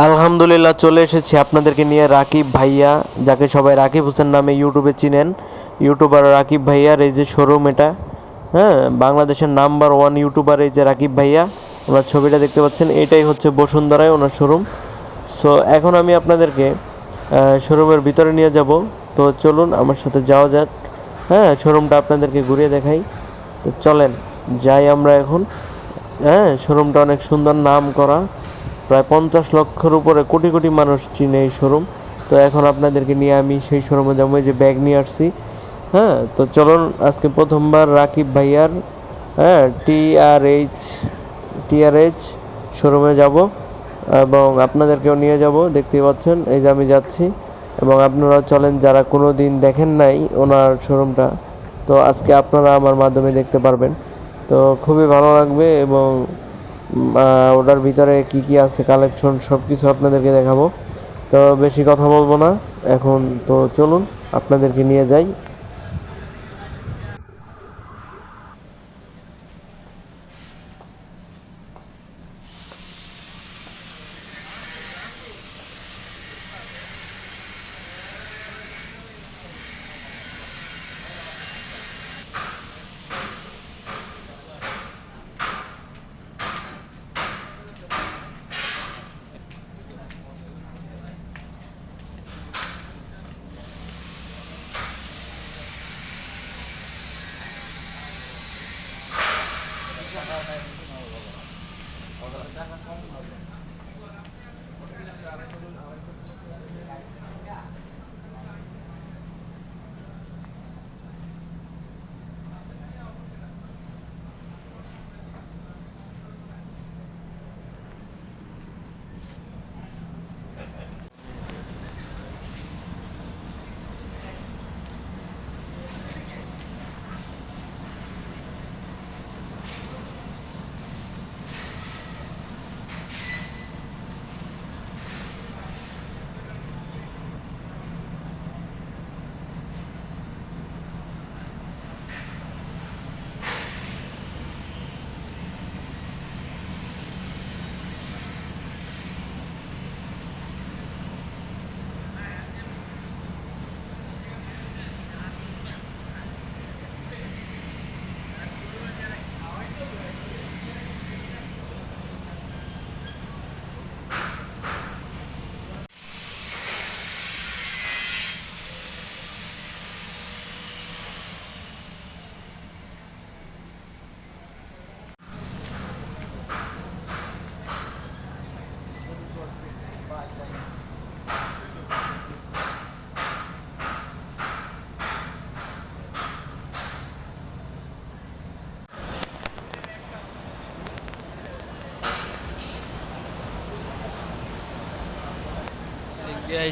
আলহামদুলিল্লাহ, চলে এসেছি আপনাদেরকে নিয়ে রাকিব ভাইয়া, যাকে সবাই রাকিব হোসেন নামে ইউটিউবে চিনেন। ইউটিউবার রাকিব ভাইয়ার এই যে শোরুম এটা হ্যাঁ বাংলাদেশের নাম্বার ওয়ান ইউটিউবার এই যে রাকিব ভাইয়া, ওনার ছবিটা দেখতে পাচ্ছেন, এটাই হচ্ছে বসুন্ধরায় ওনার শোরুম সো এখন আমি আপনাদেরকে শোরুমের ভিতরে নিয়ে যাব। তো চলুন, আমার সাথে যাওয়া যাক। হ্যাঁ শোরুমটা আপনাদেরকে ঘুরিয়ে দেখাই। তো চলেন, যাই আমরা এখন। হ্যাঁ শোরুমটা অনেক সুন্দর নাম করা প্রায় পঞ্চাশ লক্ষের উপরে কোটি কোটি মানুষ চিনে এই শোরুম। তো এখন আপনাদেরকে নিয়ে আমি সেই শোরুমে যাব যে ব্যাগ নিয়ে আসছি। হ্যাঁ তো চলুন, আজকে প্রথমবার রাকিব ভাইয়ার হ্যাঁ টিআরএইচ টিআরএইচ শোরুমে যাব এবং আপনাদেরকেও নিয়ে যাব, দেখতেই পাচ্ছেন, এই যে আমি যাচ্ছি। এবং আপনারা চলেন, যারা কোনো দিন দেখেন নাই ওনার শোরুমটা, তো আজকে আপনারা আমার মাধ্যমে দেখতে পারবেন। তো খুবই ভালো লাগবে এবং ওটার ভিতরে কি কি আছে কালেকশন সব কিছু আপনাদেরকে দেখাবো। তো বেশি কথা বলব না। এখন তো চলুন, আপনাদেরকে নিয়ে যাই।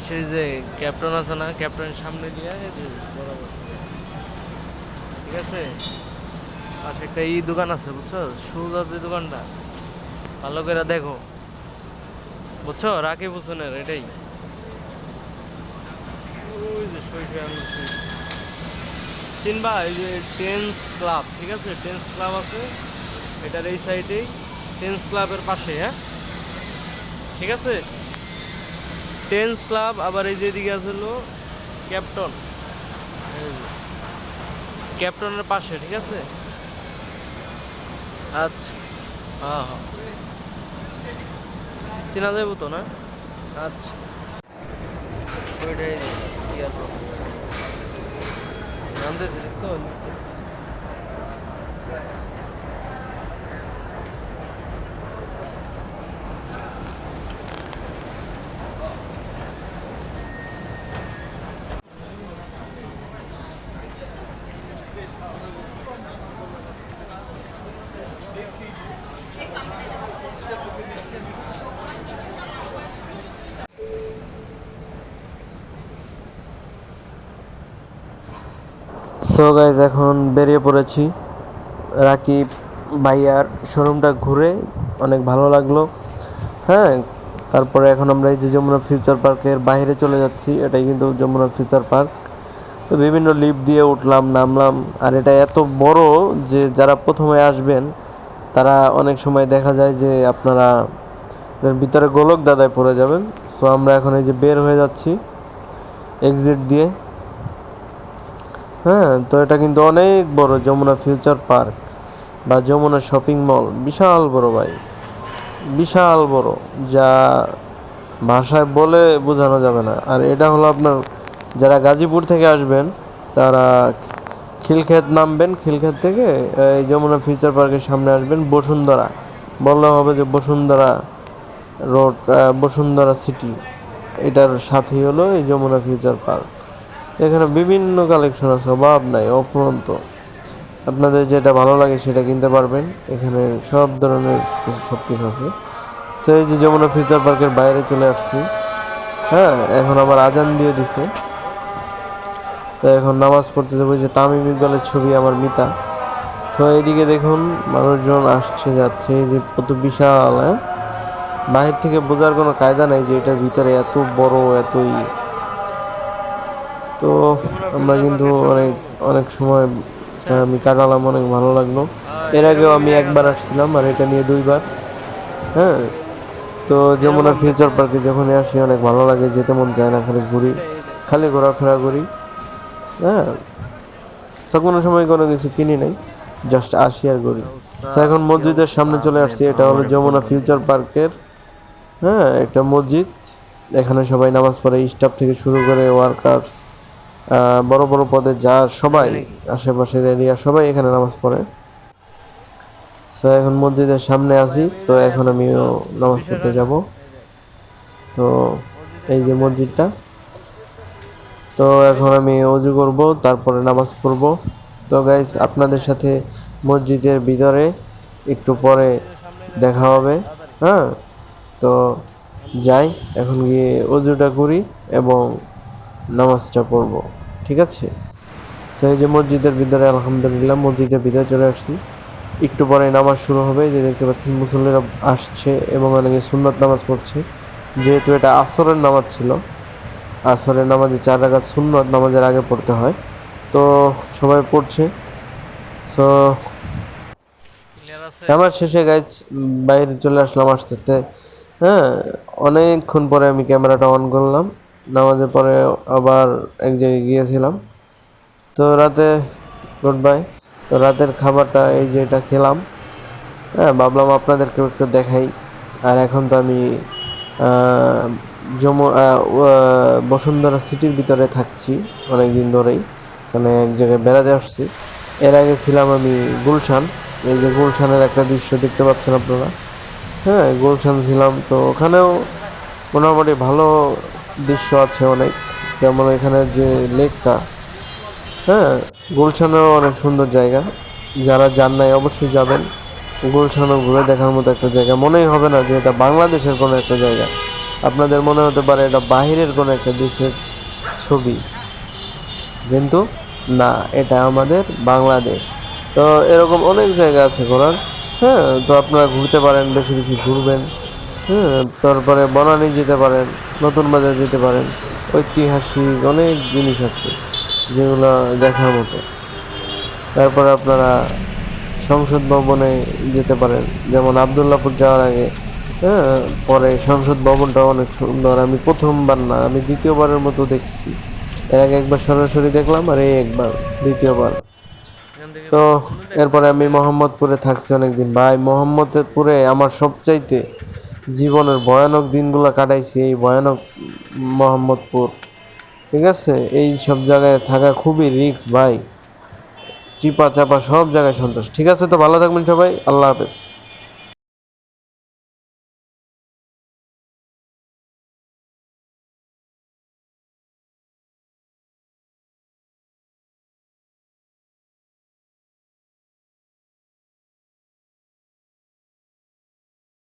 সেই যে ক্যাপ্টেন আছে না ক্যাপ্টেন সামনে দিয়ে বরাবর। ঠিক আছে? পাশে একটা ই দোকান আছে, বুঝছ? সুজাতের দোকানটা। ভালো করে দেখো। বুঝছ? রাকিব হোসেনের এটাই। যে চিনবা এই যে টেন্স ক্লাব, ঠিক আছে? টেন্স ক্লাব আছে। এটার এই সাইডেই টেন্স ক্লাবের পাশে হ্যাঁ? ঠিক আছে? টেন্স ক্লাব আবার এই যে এদিকে আছে হলো ক্যাপ্টন ক্যাপ্টনের পাশে, ঠিক আছে? আচ্ছা। হ্যাঁ হ্যাঁ চেনা যাব তো না? আচ্ছা। ওইটাই নামতেছে দেখছ সো গাইজ এখন বেরিয়ে পড়েছি। রাকিব ভাইয়ার শোরুমটা ঘুরে অনেক ভালো লাগল। হ্যাঁ তারপরে এখন আমরা এই যে যমুনা ফিউচার পার্কের বাইরে চলে যাচ্ছি, এটাই কিন্তু যমুনা ফিউচার পার্ক তো বিভিন্ন লিফট দিয়ে উঠলাম, নামলাম, আর এটা এত বড় যে যারা প্রথমে আসবেন, তারা অনেক সময় দেখা যায় যে আপনারা ভিতরে গোলক দাদায় পড়ে যাবেন। সো আমরা এখন এই যে বের হয়ে যাচ্ছি এক্সিট দিয়ে। হ্যাঁ তো এটা কিন্তু অনেক বড় যমুনা ফিউচার পার্ক বা যমুনা শপিং মল। বিশাল বড় ভাই। বিশাল বড়। যা ভাষায় বলে বোঝানো যাবে না। আর এটা হলো আপনার যারা গাজীপুর থেকে আসবেন, তারা খিলক্ষেত নামবেন। খিলক্ষেত থেকে এই যমুনা ফিউচার পার্কের সামনে আসবেন বসুন্ধরা। বললে হবে যে বসুন্ধরা রোড বসুন্ধরা সিটি। এটার সাথেই হলো এই যমুনা ফিউচার পার্ক। এখানে বিভিন্ন কালেকশন আছে, অভাব নাই, অফুরন্ত। আপনাদের যেটা ভালো লাগে সেটা কিনতে পারবেন। এখানে সব ধরনের সব কিছু আছে। সো যে যমুনা ফিউচার পার্কের বাইরে চলে আসছি। হ্যাঁ এখন আবার আজান দিয়ে দিছে। তো এখন নামাজ পড়তে যাব। যে তামিম ইকবালের ছবি, আমার মিতা। তো এইদিকে দেখুন, মানুষজন আসছে, যাচ্ছে। যে কত বিশাল হ্যাঁ? বাহির থেকে বোঝার কোনো কায়দা নাই যে এটার ভিতরে এত বড়, এতই তো আমরা কিন্তু অনেক অনেক সময় আমি কাটালাম, অনেক ভালো লাগল। এর আগেও আমি একবার আসছিলাম, আর এটা নিয়ে দুইবার। হ্যাঁ তো যমুনা ফিউচার পার্কে যখনই আসি, অনেক ভালো লাগে, যেতে মন যায় না, খালি ঘুরি, খালি ঘোরাফেরা করি। হ্যাঁ তো কোনো সময় কোনো কিছু কিনি নাই জাস্ট আসি আর ঘুরি। এখন মসজিদের সামনে চলে আসছি, এটা হলো যমুনা ফিউচার পার্কের হ্যাঁ একটা মসজিদ। এখানে সবাই নামাজ পড়ে, স্টাফ থেকে শুরু করে ওয়ার্কার্স বড় বড় পদে যা সবাই আশেপাশের এরিয়া সবাই এখানে নামাজ পড়ে। তো এখন মসজিদের সামনে আছি তো এখন আমিও নামাজ পড়তে যাব। তো এই যে মসজিদটা তো এখন আমি অজু করব তারপরে নামাজ পড়ব। তো গাইস আপনাদের সাথে মসজিদের ভিতরে একটু পরে দেখা হবে হ্যাঁ? তো যাই এখন গিয়ে অজুটা করি এবং নামাজটা পড়ব, ঠিক আছে? সেই যে মসজিদের ভিতরে, আলহামদুলিল্লাহ, মসজিদের ভিতরে চলে আসছি। একটু পরে নামাজ শুরু হবে, যে দেখতে পাচ্ছেন মুসল্লিরা আসছে এবং অনেকে সুন্নত নামাজ পড়ছে। যেহেতু এটা আসরের নামাজ ছিল, আসরের নামাজে চার রাকাত সুন্নত নামাজের আগে পড়তে হয়। তো সবাই পড়ছে। সো নামাজ শেষে গাইজ বাইরে চলে আসলাম আস্তে। হ্যাঁ অনেকক্ষণ পরে আমি ক্যামেরাটা অন করলাম। নামাজের পরে আবার এক জায়গায় গিয়েছিলাম। তো রাতে গুড বাই তো রাতের খাবারটা এই যে এটা খেলাম। হ্যাঁ ভাবলাম আপনাদেরকেও একটু দেখাই। আর এখন তো আমি যমু বসুন্ধরা সিটির ভিতরে থাকছি অনেক দিন ধরেই। এখানে এক জায়গায় বেড়াতে আসছি। এর আগে ছিলাম আমি গুলশান। এই যে গুলশানের একটা দৃশ্য দেখতে পাচ্ছেন আপনারা। হ্যাঁ গুলশান ছিলাম তো ওখানেও মোটামুটি ভালো দৃশ্য আছে অনেক। যেমন এখানের যে লেকটা হ্যাঁ গুলশানেও অনেক সুন্দর জায়গা। যারা যান নাই, অবশ্যই যাবেন। গুলশানও ঘুরে দেখার মতো একটা জায়গা। মনেই হবে না যে এটা বাংলাদেশের কোনো একটা জায়গা। আপনাদের মনে হতে পারে এটা বাহিরের কোনো একটা দেশের ছবি। কিন্তু না, এটা আমাদের বাংলাদেশ। তো এরকম অনেক জায়গা আছে ঘোরার। হ্যাঁ তো আপনারা ঘুরতে পারেন, বেশি বেশি ঘুরবেন। হ্যাঁ তারপরে বনানি যেতে পারেন, নতুন বাজার যেতে পারেন, ঐতিহাসিক অনেক জিনিস আছে যেগুলো দেখার মতো। তারপরে আপনারা সংসদ ভবনে যেতে পারেন, যেমন আবদুল্লাপুর যাওয়ার আগে হ্যাঁ পরে সংসদ ভবনটা অনেক সুন্দর। আমি প্রথমবার না, আমি দ্বিতীয়বারের মতো দেখছি। এর আগে একবার সরাসরি দেখলাম আর এই একবার, দ্বিতীয়বার। তো এরপরে আমি মোহাম্মদপুরে থাকছি অনেকদিন। ভাই, মোহাম্মদপুরে আমার সবচাইতে জীবনের ভয়ানক দিনগুলো কাটাইছি, এই ভয়ানক মোহাম্মদপুর। ঠিক আছে? এই সব জায়গায় থাকা খুবই রিক্স ভাই। চিপা চাপা সব জায়গায় সন্তোষ ঠিক আছে তো, ভালো থাকবেন সবাই। আল্লাহ হাফেজ।